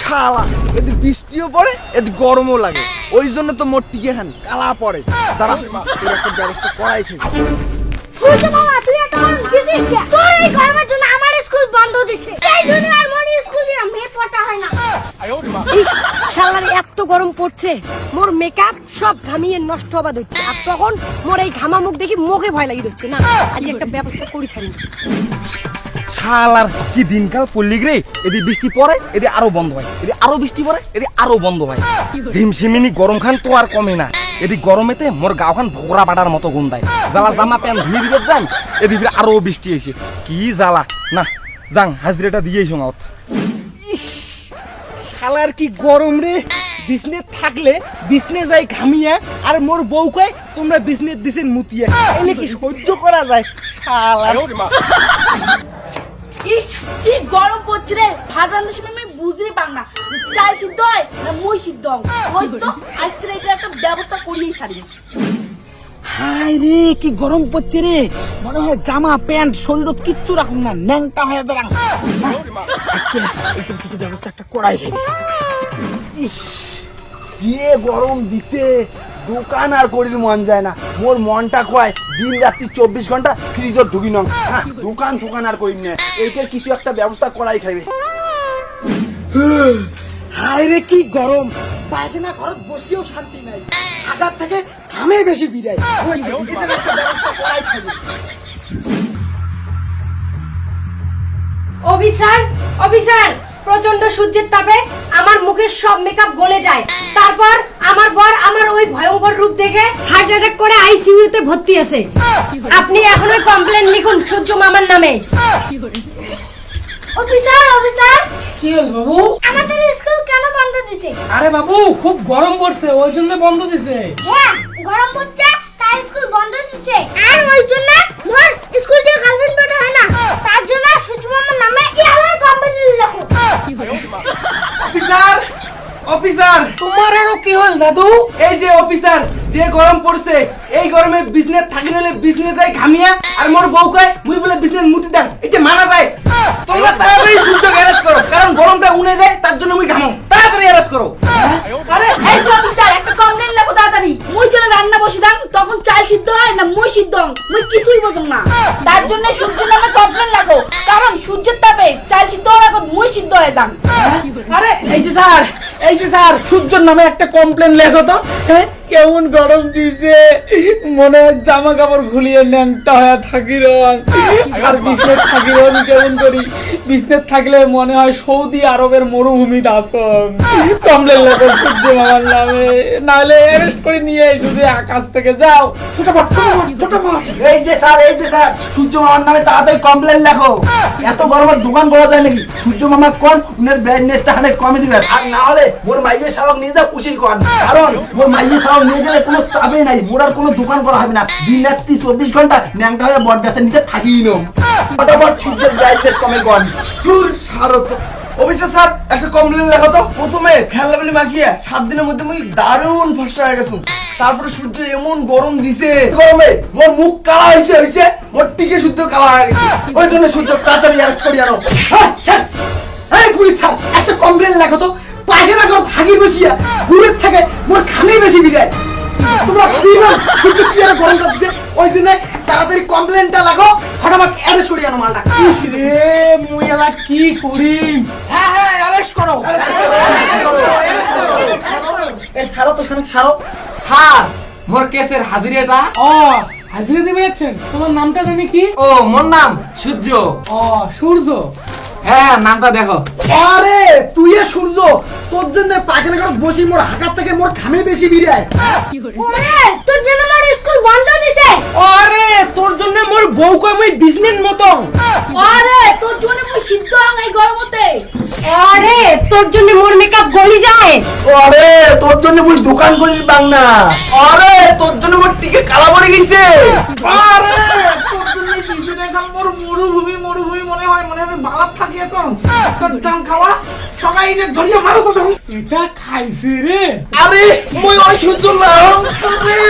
শালা। বৃষ্টিও পড়ে এদি গরমও লাগে। ওই জন্য তো মোট টিকে খান কালা পড়ে। দাঁড়া তোর একটা ব্যবস্থা করাই খেয়ে সূর্য মামা তুই এত গরম দিছিস কে? তোর এই গরমের জন্য আমার স্কুল বন্ধ দিছে। এই জন্য আর মোর স্কুল দিলাম মেয়ে পড়া হয় না। ইস, শালার এত গরম পড়ছে মোর মেকআপ সব ঘামিয়ে নষ্ট হবা ধরছে। আর তখন মোর এই ঘামা মুখ দেখি মুখে ভয় লাগি ধরছে না? আজ একটা ব্যবস্থা করি ছাড়ি। শালার কি দিনকাল পড়লি রে? এদি বৃষ্টি পড়ে, এদি আরও বন্ধ হয়। এদি আরও বৃষ্টি পড়ে, এদি আরও বন্ধ হয়। ঝিমঝিমিনি গরম খান তো আর কমে না। এদি গরমেতে মোর গাও খান ভোগরা বাড়ার মতো গুন্দায় জ্বালা জামা প্যান্ট ধুয়ে দিবে যান এদি আরও বৃষ্টি এসে কি জ্বালা? না যাং হাজরিটা দিয়ে এসো গাঁত ইস, শালার কি গরম রে? বিজনেস থাকলে বিজনেস যাই ঘামিয়া, আর মোর বউ কয়, তোমরা বিজনেস দিছেন মুতিয়া। এনে কি সহ্য করা যায়? শালা। ইস কি গরম পড়ছে রে? সময় আমি পার না। চাল সিদ্ধ হয় না সিদ্ধ আজকে এটা একটা ব্যবস্থা করিয়েই ছাড়ি হাই রে, কি গরম পড়ছে রে। মনে হয় জামা, প্যান্ট শরীর কিচ্ছু রাখুন না, ন্যাংটা হয়ে বেড়াং আজকে এটার কিছু ব্যবস্থা একটা করাই ইস, যে গরম দিছে দোকান আর করির মন যায় না। মোর মনটা কয় দিন রাত্রি চব্বিশ ঘণ্টা ফ্রিজত ঢুকি নং। না দোকান দোকান আর করিম না এইটার কিছু একটা ব্যবস্থা করাই খাইবে। হায় রে কি গরম। পায়খানা ঘরত বসিও শান্তি নাই। হাগার থেকে ঘামে বেশি বিদায়। ওই এটার একটা ব্যবস্থা করাই খাইবে। অফিসার অফিসার প্রচণ্ড সূর্যের তাপে আমার মুখের সব মেকআপ গলে যায়। তারপর আমার বর আমার ভয়ঙ্কর রূপ দেখে হার্ট অ্যাটাক করে আইসিইউ তে ভর্তি আছে। আপনি এখন ওই কমপ্লেন লিখুন সূর্য মামার নামে। অফিসার অফিসার কি হল বাবু? আমাদের স্কুল কেন বন্ধ দিছে? আরে বাবু খুব গরম পড়ছে ওই জন্য বন্ধ দিছে। হ্যাঁ গরম পড়ছে তাই স্কুল বন্ধ দিছে। অফিসার! তোমার আরও কি হল দাদু? এই যে অফিসার যে গরম পড়ছে এই গরমে বিজনেস থাকি নলে বিজনেস যায় ঘামিয়া আর মোর বউ কয় মুই বলে বিজনেস মুতি এই যে মানা যায়। তোমরা তাড়াতাড়ি সূর্য অ্যারেস্ট করো কারণ গরমটা উনে দেয় তার জন্য মুই ঘামাও। তাড়াতাড়ি অ্যারেস্ট করো। আরে এই যে অফিসার একটা কমপ্লেন লেখো তাড়াতাড়ি। মই চলে রান্না বসে দাম তখন চাল সিদ্ধ হয় না মুই সিদ্ধ মই কিছুই বুঝুম না। তার জন্য সূর্য নামে কমপ্লেন লেখো কারণ সূর্যের তাপে চাল সিদ্ধ হওয়ার আগে মুই সিদ্ধ হয়ে যান আরে এই যে স্যার এই যে স্যার সূর্যর নামে একটা কমপ্লেন লেখো তো। হ্যাঁ? কেমন গরম দিছে মনে হয় জামা কাপড় খুলিয়ে ন্যাংটা হয়ে থাকি রং আর বিজনেস থাকি রং কেমন করি? বিজনেস থাকলে মনে হয় সৌদি আরবের মরুভূমি দাসন কমপ্লেন লেখো সূর্য মামার নামে। নাহলে অ্যারেস্ট করে নিয়ে এসো যে আকাশ থেকে যাও। এই যে স্যার এই যে স্যার সূর্য মামার নামে তাড়াতাড়ি কমপ্লেন লেখো। এত গরমের দোকান করা যায় নাকি? সূর্য মামা কোন? উনার ব্রাইটনেসটা অনেক কমে দিবেন। আর না হলে মোর মাইয়ে শালক নিয়ে যা উচিত কর। কারণ মোর মাইয়ে শালক কোনো নাই। মোর আর কোনো দোকান করা হবে না। দিন রাত্রি চব্বিশ ঘণ্টা ন্যাংটা হয়ে বট গাছের নিচে ফটাফট সূর্যের ব্রাইটনেস কমে কর দূর সারো তো অফিসার স্যার একটা কমপ্লেন লেখো তো। প্রথমে ফ্যান লেভেলে মাখিয়ে সাত দিনের মধ্যে মুই দারুণ ফসা হয়ে গেছো। তারপরে সূর্য এমন গরম দিছে। গরমে? মোর মুখ কালা হয়েছে হয়েছে মোর টিকে সূর্য কালা হয়ে গেছে। ওই জন্য সূর্য তাড়াতাড়ি অ্যারেস্ট করি আনো। হ্যাঁ, স্যার এই পুলিশ স্যার একটা কমপ্লেন লেখো তো। পায়খানা করো হাগি বসিয়া দূরের থেকে মোর খামে বেশি বিদায়। তোমরা ভাবি না? সূর্য কি আর গরমটা দিচ্ছে ওই জন্য তাড়াতাড়ি কমপ্লেনটা লাগো ফটাফট অ্যারেস্ট করি আনো মালটা। ইস রে মুই এলা কি করিম? হ্যাঁ হ্যাঁ অ্যারেস্ট করো। এ সারো তো খানিক সারো। স্যার মোর কেসের হাজিরাটা। ও হাজিরা দিবে যাচ্ছেন? তোমার নামটা জানি কি? ও মোর নাম সূর্য। ও সূর্য? হ্যাঁ নামটা দেখো। আরে তুই পায়খানা করত বসি মোর হাকার থেকে মোর খামে বেশি বিরায় ওরে তোর জন্য আমার স্কুল বন্ধ দিছে। আরে তোর জন্য মোর বউ কয় মই বিজনেস মতন। আরে তোর জন্য মই সিদ্ধ হং এই গরমতে। আরে তোর জন্য মোর মেকআপ গলি যায়। আরে তোর জন্য মুই দোকান করি বাংলা আরে তোর জন্য মোর টিকে কালা পড়ে গেছে। আরে আমি তোর খাওয়া? সবাই নে ধরিয়া মারো তো এটা খাইছে রে। আরে মই ওই সূর্য না আরে